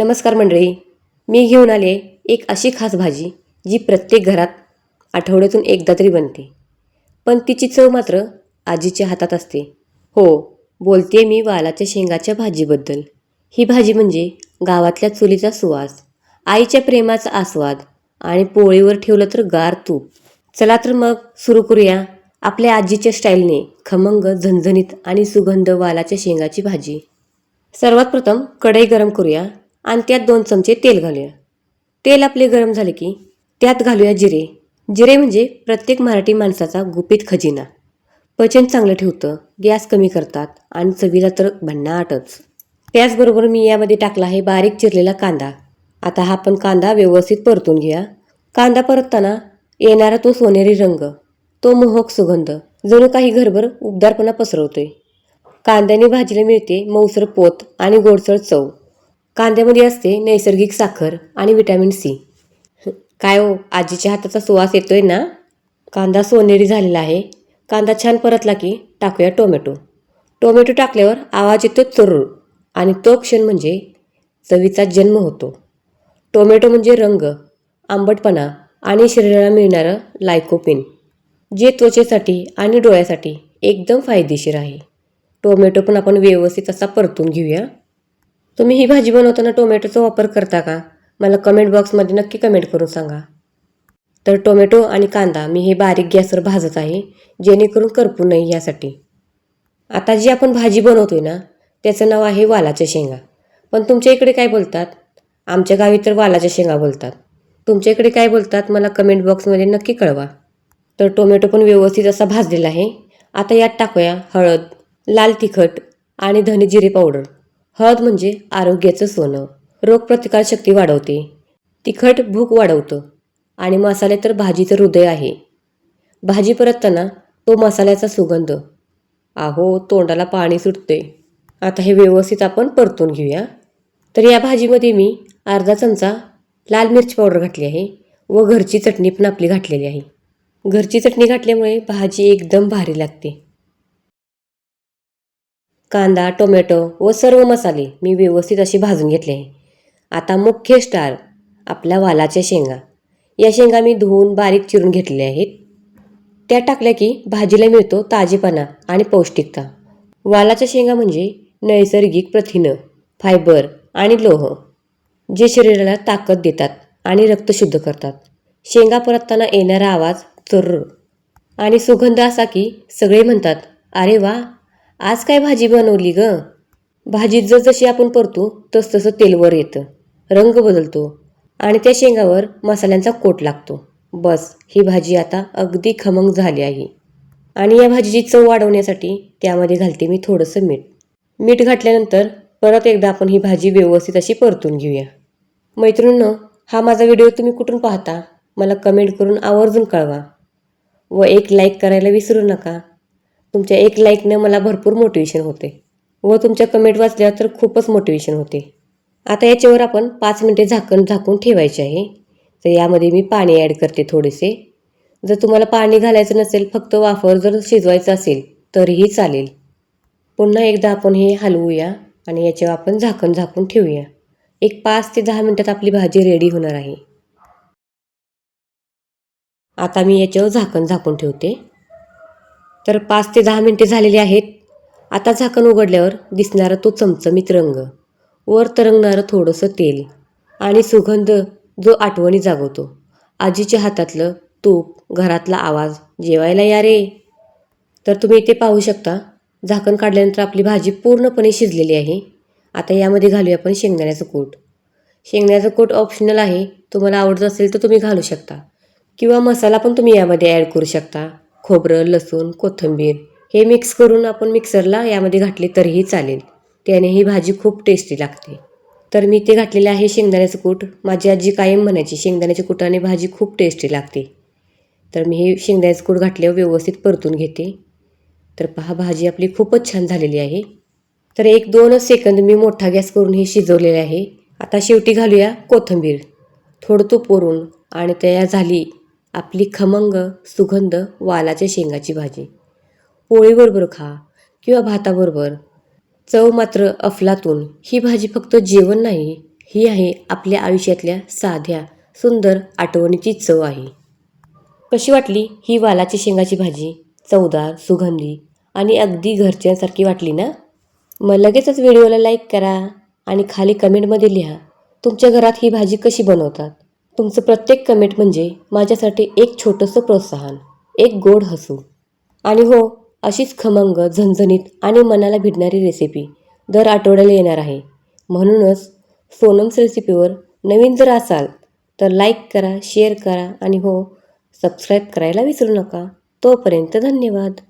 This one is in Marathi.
नमस्कार मंडळी मी घेऊन आले एक अशी खास भाजी जी प्रत्येक घरात आठवड्यातून एकदा तरी बनते. पण तिची चव मात्र आजीच्या हातात असते. हो बोलते मी वालाच्या शेंगाच्या भाजीबद्दल. ही भाजी म्हणजे गावातल्या चुलीचा सुवास आईच्या प्रेमाचा आस्वाद आणि पोळीवर ठेवलं तर गार तूप. चला तर मग सुरू करूया आपल्या आजीच्या स्टाईलने खमंग झणझणीत आणि सुगंध वालाच्या शेंगाची भाजी. सर्वात प्रथम कढई गरम करूया. आणि त्यात दोन चमचे तेल घालूया. तेल आपले गरम झाले की त्यात घालूया जिरे. जिरे म्हणजे प्रत्येक मराठी माणसाचा गुपित खजिना. पचन चांगलं ठेवतं गॅस कमी करतात आणि चवीला तर भन्नाटच. त्याचबरोबर मी यामध्ये टाकला आहे बारीक चिरलेला कांदा. आता हा आपण कांदा व्यवस्थित परतून घ्या कांदा परतताना येणारा तो सोनेरी रंग तो मोहक सुगंध जणू काही घरभर उबदारपणा पसरवतोय. कांद्याने भाजीला मिळते मौसर पोत आणि गोडसळ चव. कांद्यामध्ये असते नैसर्गिक साखर आणि विटॅमिन सी. काय हो आजीच्या हाताचा सुवास येतोय ना? कांदा सोनेरी झालेला आहे. कांदा छान परतला की टाकूया टोमॅटो. टोमॅटो टाकल्यावर आवाज येतो चुरूर आणि तो क्षण म्हणजे चवीचा जन्म होतो. टोमॅटो म्हणजे रंग आंबटपणा आणि शरीराला मिळणारं लायकोपिन जे त्वचेसाठी आणि डोळ्यासाठी एकदम फायदेशीर आहे. टोमॅटो पण आपण व्यवस्थित असा परतून घेऊया. तुम्ही ही भाजी बनवताना टोमॅटोचा वापर करता का? मला कमेंट बॉक्समध्ये नक्की कमेंट करून सांगा. तर टोमॅटो आणि कांदा मी हे बारीक गॅसवर भाजत आहे जेणेकरून करपू नये यासाठी. आता जी आपण भाजी बनवतोय ना त्याचं नाव आहे वालाच्या शेंगा. पण तुमच्या इकडे काय बोलतात? आमच्या गावी तर वालाच्या शेंगा बोलतात. तुमच्या इकडे काय बोलतात? मला कमेंट बॉक्समध्ये नक्की कळवा. तर टोमॅटो पण व्यवस्थित असा भाजलेला आहे. आता यात टाकूया हळद लाल तिखट आणि धने जिरे पावडर. हळद म्हणजे आरोग्याचं सोनं. रोगप्रतिकारशक्ती वाढवते. तिखट भूक वाढवतं. आणि मसाले तर भाजीचं हृदय आहे. भाजी परतताना तो मसाल्याचा सुगंध. आहो तोंडाला पाणी सुटते. आता हे व्यवस्थित आपण परतून घेऊया. तर या भाजीमध्ये मी अर्धा चमचा लाल मिरची पावडर घातली आहे व घरची चटणी पण आपली घातलेली आहे. घरची चटणी घातल्यामुळे भाजी एकदम भारी लागते. कांदा टोमॅटो व सर्व मसाले मी व्यवस्थित असे भाजून घेतले. आहे आता मुख्य स्टार आपल्या वालाच्या शेंगा. या शेंगा मी धुवून बारीक चिरून घेतलेल्या आहेत. त्या टाकल्या की भाजीला मिळतो ताजेपणा आणि पौष्टिकता. वालाच्या शेंगा म्हणजे नैसर्गिक प्रथिनं फायबर आणि लोह जे शरीराला ताकद देतात आणि रक्त शुद्ध करतात. शेंगा परतताना येणारा आवाज चर्र आणि सुगंध असा की सगळे म्हणतात अरे वा आज काय भाजी बनवली ग? भाजीत जर जशी आपण परतू तस तसं तेलवर येतं. रंग बदलतो आणि त्या शेंगावर मसाल्यांचा कोट लागतो. बस ही भाजी आता अगदी खमंग झाली आहे. आणि या भाजीची चव वाढवण्यासाठी त्यामध्ये घालते मी थोडंसं मीठ. मीठ घातल्यानंतर परत एकदा आपण ही भाजी व्यवस्थित अशी परतून घेऊया. मैत्रिणींनो हा माझा व्हिडिओ तुम्ही कुठून पाहता? मला कमेंट करून आवर्जून कळवा व एक लाईक करायला विसरू नका. तुमच्या एक लाईकनं मला भरपूर मोटिवेशन होते. व तुमच्या कमेंट वाचल्यावर तर खूपच मोटिवेशन होते. आता याच्यावर आपण पाच मिनटे झाकण झाकून ठेवायचे आहे. तर यामध्ये मी पाणी ॲड करते थोडेसे. जर तुम्हाला पाणी घालायचं नसेल फक्त वाफर जर शिजवायचं असेल तरीही चालेल. पुन्हा एकदा आपण हे हलवूया आणि याच्यावर आपण झाकण झाकून ठेवूया. एक पाच ते दहा मिनटात आपली भाजी रेडी होणार आहे. आता मी याच्यावर झाकण झाकून ठेवते. तर पाच ते दहा मिनटे झालेली आहेत. आता झाकण उघडल्यावर दिसणारा तो चमचमीत रंग. वर तरंगणारं थोडंसं तेल आणि सुगंध जो आठवणी जागवतो. आजीच्या हातातलं तूप घरातला आवाज जेवायला या रे. तर तुम्ही इथे पाहू शकता झाकण काढल्यानंतर आपली भाजी पूर्णपणे शिजलेली आहे. आता यामध्ये घालूया आपण शेंगदाण्याचं कूट. शेंगदाण्याचं कूट ऑप्शनल आहे. तुम्हाला आवडत असेल तर तुम्ही घालू शकता. किंवा मसाला पण तुम्ही यामध्ये ॲड करू शकता. खोबरं लसूण कोथिंबीर हे मिक्स करून आपण मिक्सरला यामध्ये घातले तरीही चालेल. त्याने ही भाजी खूप टेस्टी लागते. तर मी ते घातलेलं आहे शेंगदाण्याचं कूट. माझी आजी कायम म्हणायची शेंगदाण्याच्या कुटाने भाजी खूप टेस्टी लागते. तर मी हे शेंगदाण्याचं कूट घातल्यावर व्यवस्थित परतून घेते. तर पहा भाजी आपली खूपच छान झालेली आहे. तर एक दोनच सेकंद मी मोठा गॅस करून हे शिजवलेले आहे. आता शेवटी घालूया कोथिंबीर. थोडं तूप वरून आणि तयार झाली आपली खमंग सुगंध वालाच्या शेंगाची भाजी. पोळीबरोबर खा किंवा भाताबरोबर. चव मात्र अफलातून. ही भाजी फक्त जेवण नाही ही आहे आपल्या आयुष्यातल्या साध्या सुंदर आठवणीची चव आहे. कशी वाटली ही वालाची शेंगाची भाजी? चवदार सुगंधी आणि अगदी घरच्यांसारखी वाटली ना? मग लगेचच व्हिडिओला लाईक करा आणि खाली कमेंटमध्ये लिहा तुमच्या घरात ही भाजी कशी बनवतात? तुमचं प्रत्येक कमेंट म्हणजे माझ्यासाठी एक छोटंसं प्रोत्साहन एक गोड हसू. आणि हो अशीच खमंग झणझणीत आणि मनाला भिडणारी रेसिपी दर आठवड्याला येणार आहे. म्हणूनच सोनम्स रेसिपीवर नवीन जर असाल तर लाईक करा शेअर करा आणि हो सबस्क्राईब करायला विसरू नका. तोपर्यंत धन्यवाद.